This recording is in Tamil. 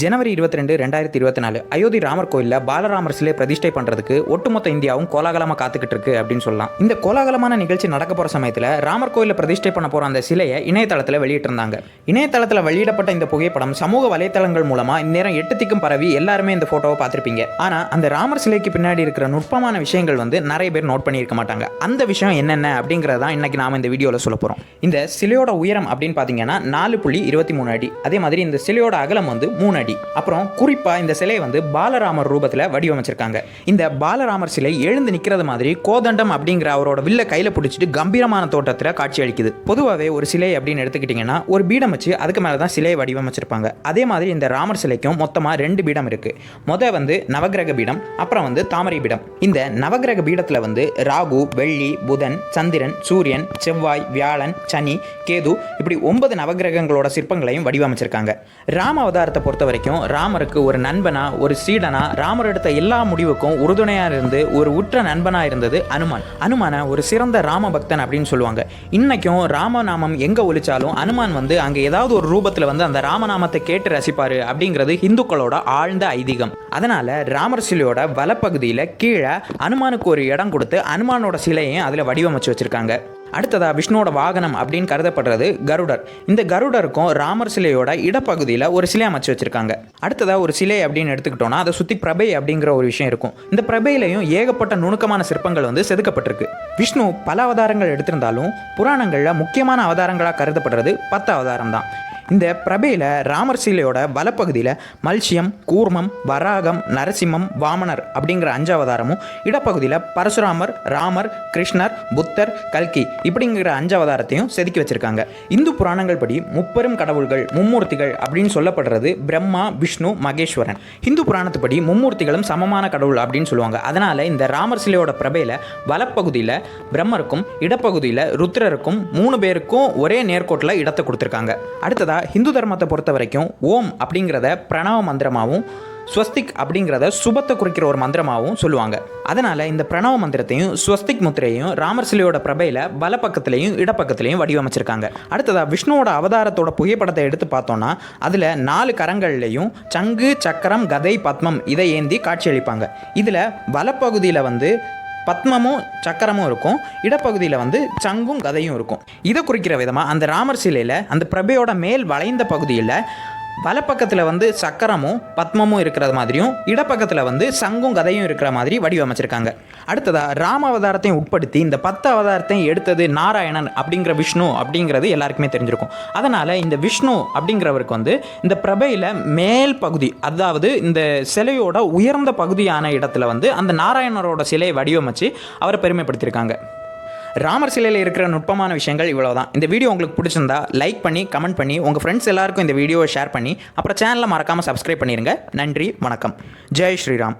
ஜனவரி இருபத்தி ரெண்டு ரெண்டாயிரத்தி இருபத்தி நாலு அயோத்தி ராமர் கோயிலில் பாலராமர் சிலை பிரதிஷ்டை பண்ணுறதுக்கு ஒட்டுமொத்த இந்தியாவும் கோலாகலமாக காத்துக்கிட்டு இருக்கு அப்படின்னு சொல்லலாம். இந்த கோலாகலமான நிகழ்ச்சி நடக்க போகிற சமயத்தில் ராமர் கோயிலில் பிரதிஷ்டை பண்ண போகிற அந்த சிலையை இணையதளத்தில் வெளியிட்டிருந்தாங்க. இணையதளத்தில் வெளியிடப்பட்ட இந்த புகைப்படம் சமூக வலைத்தளங்கள் மூலமாக இந்நேரம் எட்டு திக்கும் பரவி எல்லாருமே இந்த ஃபோட்டோவை பார்த்துருப்பீங்க. ஆனால் அந்த ராமர் சிலைக்கு பின்னாடி இருக்கிற நுட்பமான விஷயங்கள் வந்து நிறைய பேர் நோட் பண்ணியிருக்க மாட்டாங்க. அந்த விஷயம் என்னென்ன அப்படிங்கிறத தான் இன்னைக்கு நாம இந்த வீடியோவில் சொல்ல போகிறோம் இந்த சிலையோட உயரம் அப்படின்னு பார்த்தீங்கன்னா நாலு புள்ளி இருபத்தி மூணு அடி. அதே மாதிரி இந்த சிலையோட அகலம் வந்து மூணு அடி. அப்புறம் குறிப்பாக இந்த சிலை வந்து பாலராமர் ரூபத்தில் வடிவமைச்சிருக்காங்க. இந்த பாலராமர் சிலை எழுந்து நிற்கிறது மாதிரி கோதண்டம் அப்படிங்கிற அவரோட வில்ல கையில் பிடிச்சிட்டு கம்பீரமான தோட்டத்தில் காட்சி அளிக்குது. பொதுவாகவே ஒரு சிலை அப்படின்னு எடுத்துக்கிட்டிங்கன்னா ஒரு பீடம் வச்சு அதுக்கு மேலே தான் சிலையை வடிவமைச்சிருப்பாங்க. அதே மாதிரி இந்த ராமர் சிலைக்கும் மொத்தமாக ரெண்டு பீடம் இருக்கு. முத வந்து நவகிரக பீடம் அப்புறம் வந்து தாமரை பீடம். இந்த நவகிரக பீடத்தில் வந்து ராகு வெள்ளி புதன் சந்திரன் சூரியன் செவ்வாய் வியாழன் சனி கேது இப்படி ஒன்பது நவகிரகங்களோட சிற்பங்களையும் வடிவமைச்சிருக்காங்க. ராம அவதாரத்தை பொறுத்தவரை வரைக்கும் ராமருக்கு ஒரு நண்பனா ஒரு சீடனா ராமர் எடுத்த எல்லா முடிவுக்கும் உறுதுணையா இருந்து ஒரு உற்ற நண்பனா இருந்தது அனுமான். அனுமான ஒரு சிறந்த ராம பக்தன் அப்படின்னு சொல்லுவாங்க. இன்னைக்கும் ராமநாமம் எங்க ஒழிச்சாலும் அனுமான் வந்து அங்க ஏதாவது ஒரு ரூபத்துல வந்து அந்த ராமநாமத்தை கேட்டு ரசிப்பாரு அப்படிங்கிறது இந்துக்களோட ஆழ்ந்த ஐதீகம். அதனால ராமர் சிலையோட வலப்பகுதியில கீழே அனுமானுக்கு ஒரு இடம் கொடுத்து அனுமானோட சிலையும் அதுல வடிவமைச்சு வச்சிருக்காங்க. அடுத்ததாக விஷ்ணுவோட வாகனம் அப்படின்னு கருதப்படுறது கருடர். இந்த கருடருக்கும் ராமர் சிலையோட இடப்பகுதியில் ஒரு சிலை அமைச்சு வச்சுருக்காங்க. அடுத்ததாக ஒரு சிலை அப்படின்னு எடுத்துக்கிட்டோம்னா அதை சுற்றி பிரபை அப்படிங்கிற ஒரு விஷயம் இருக்கும். இந்த பிரபையிலையும் ஏகப்பட்ட நுணுக்கமான சிற்பங்கள் வந்து செதுக்கப்பட்டிருக்கு. விஷ்ணு பல அவதாரங்கள் எடுத்திருந்தாலும் புராணங்களில் முக்கியமான அவதாரங்களாக கருதப்படுறது பத்து அவதாரம் தான். இந்த பிரபையில் ராமர் சீலையோட வலப்பகுதியில் மல்சியம் கூர்மம் வராகம் நரசிம்மம் வாமனர் அப்படிங்கிற அஞ்சு அவதாரமும் இடப்பகுதியில் பரசுராமர் ராமர் கிருஷ்ணர் புத்தர் கல்கி இப்படிங்கிற அஞ்சு அவதாரத்தையும் செதுக்கி வச்சிருக்காங்க. இந்து புராணங்கள் படி முப்பெரும் கடவுள்கள் மும்மூர்த்திகள் அப்படின்னு சொல்லப்படுறது பிரம்மா விஷ்ணு மகேஸ்வரன். இந்து புராணத்துப்படி மும்மூர்த்திகளும் சமமான கடவுள் அப்படின்னு சொல்லுவாங்க. அதனால் இந்த ராமர் சிலையோட பிரபையில் வலப்பகுதியில் பிரம்மருக்கும் இடப்பகுதியில் ருத்ரருக்கும் மூணு பேருக்கும் ஒரே நேர்கோட்டில் இடத்தை கொடுத்துருக்காங்க. அடுத்ததாக அடுத்ததா ஹிந்து தர்மத்தை பொறுத்த வரைக்கும் ஓம் அப்படிங்கிறத பிரணவ மந்திரமாகவும் ஸ்வஸ்திக் அப்படிங்கிறத சுபத்தை குறிக்கிற ஒரு மந்திரமாகவும் சொல்லுவாங்க. அதனால் இந்த பிரணவ மந்திரத்தையும் ஸ்வஸ்திக் முத்திரையும் ராமர் சிலையோட பிரபையில் வலப்பக்கத்துலேயும் இடப்பக்கத்துலேயும் வடிவமைச்சிருக்காங்க. அடுத்ததாக விஷ்ணுவோட அவதாரத்தோட புகைப்படத்தை எடுத்து பார்த்தோன்னா அதில் நாலு கரங்கள்லையும் சங்கு சக்கரம் கதை பத்மம் இதை ஏந்தி காட்சியளிப்பாங்க. இதில் வலப்பகுதியில் வந்து பத்மமும் சக்கரமும் இருக்கும். இடப்பகுதியில் வந்து சங்கும் கதையும் இருக்கும். இதை குறிக்கிற விதமாக அந்த ராமர் சிலையில் அந்த பிரபையோட மேல் வளைந்த பகுதியில் வலப்பக்கத்தில் வந்து சக்கரமும் பத்மமும் இருக்கிற மாதிரியும் இடப்பக்கத்தில் வந்து சங்கும் கதையும் இருக்கிற மாதிரி வடிவமைச்சிருக்காங்க. அடுத்ததாக ராம அவதாரத்தையும் உட்படுத்தி இந்த பத்து அவதாரத்தையும் எடுத்தது நாராயணன் அப்படிங்கிற விஷ்ணு அப்படிங்கிறது எல்லாருக்குமே தெரிஞ்சிருக்கும். அதனால் இந்த விஷ்ணு அப்படிங்கிறவருக்கு வந்து இந்த பிரபையில் மேல் பகுதி அதாவது இந்த சிலையோட உயர்ந்த பகுதியான இடத்துல வந்து அந்த நாராயணரோட சிலையை வடிவமைச்சு அவரை பெருமைப்படுத்தியிருக்காங்க ராமர் சிலையில் இருக்கிற நுட்பமான விஷயங்கள் இவ்வளவுதான். இந்த வீடியோ உங்களுக்கு பிடிச்சிருந்தா லைக் பண்ணி கமெண்ட் பண்ணி உங்கள் ஃப்ரெண்ட்ஸ் எல்லாருக்கும் இந்த வீடியோவை ஷேர் பண்ணி அப்புறம் சேனலை மறக்காமல் சப்ஸ்கிரைப் பண்ணிடுங்க நன்றி வணக்கம். ஜெய் ஸ்ரீராம்.